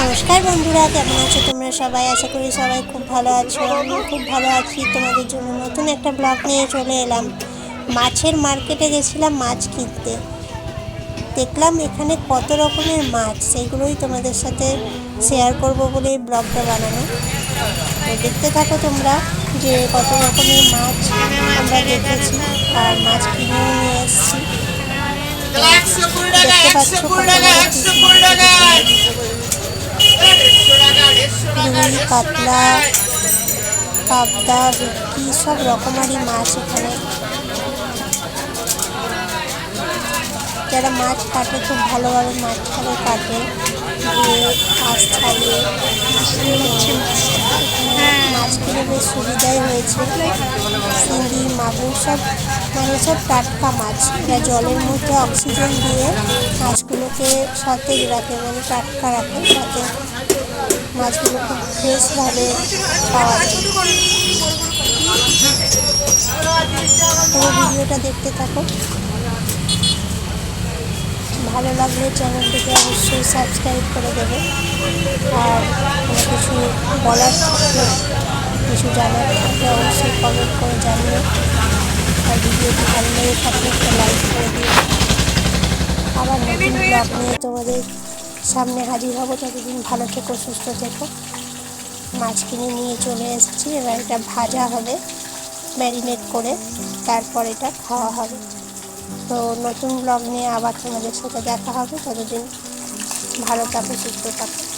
নমস্কার বন্ধুরা, কেমন আছো তোমরা সবাই? আশা করি সবাই খুব ভালো আছো। আমি খুব ভালো আছি। তোমাদের জন্য নতুন একটা ব্লগ নিয়ে চলে এলাম। মাছের মার্কেটে গেছিলাম মাছ কিনতে। দেখলাম এখানে কত রকমের মাছ। সেগুলোই তোমাদের সাথে শেয়ার করব বলে এই ব্লগটা বানানো। দেখতে থাকো তোমরা যে কত রকমের মাছ আমরা দেখেছি আর মাছ কিনেও নিয়ে এসেছি। দেখতে পাচ্ছ কাতলা, পাবদা, ভেটকি, সব রকমারি মাছ এখানে। যারা মাছ কাটে, খুব ভালোভাবে মাছটাকে কাটে। দিয়ে মাছ ছাড়িয়ে হচ্ছে মাছটা মাছ কিনে বেশ সুবিধাই হয়েছে। চিংড়ি মাগুর সব মানে সব টাটকা মাছ এরা জলের মধ্যে অক্সিজেন দিয়ে মাছগুলোকে সতেজ রাখে মানে টাটকা রাখে, যাতে মাছগুলো খুব ফ্রেশভাবে পাওয়া যায়। ভিডিওটা দেখতে থাকো। ভালো লাগলে চ্যানেলটিকে অবশ্যই সাবস্ক্রাইব করে দেবে। আর কিছু বলার কিছু জানার থাকলে অবশ্যই কমেন্ট করে জানিও। আর ভিডিওটি ভালো লেগে থাকলে একটা লাইক করে আবার নতুন ব্লগ নিয়ে তোমাদের সামনে হাজির হব ততদিন ভালো থেকো সুস্থ থেকো মাছ কিনে নিয়ে চলে এসেছি এবার এটা ভাজা হবে ম্যারিনেট করে তারপর এটা খাওয়া হবে তো নতুন ব্লগ নিয়ে আবার তোমাদের সাথে দেখা হবে, ততদিন ভালো থাকো, সুস্থ থাকো।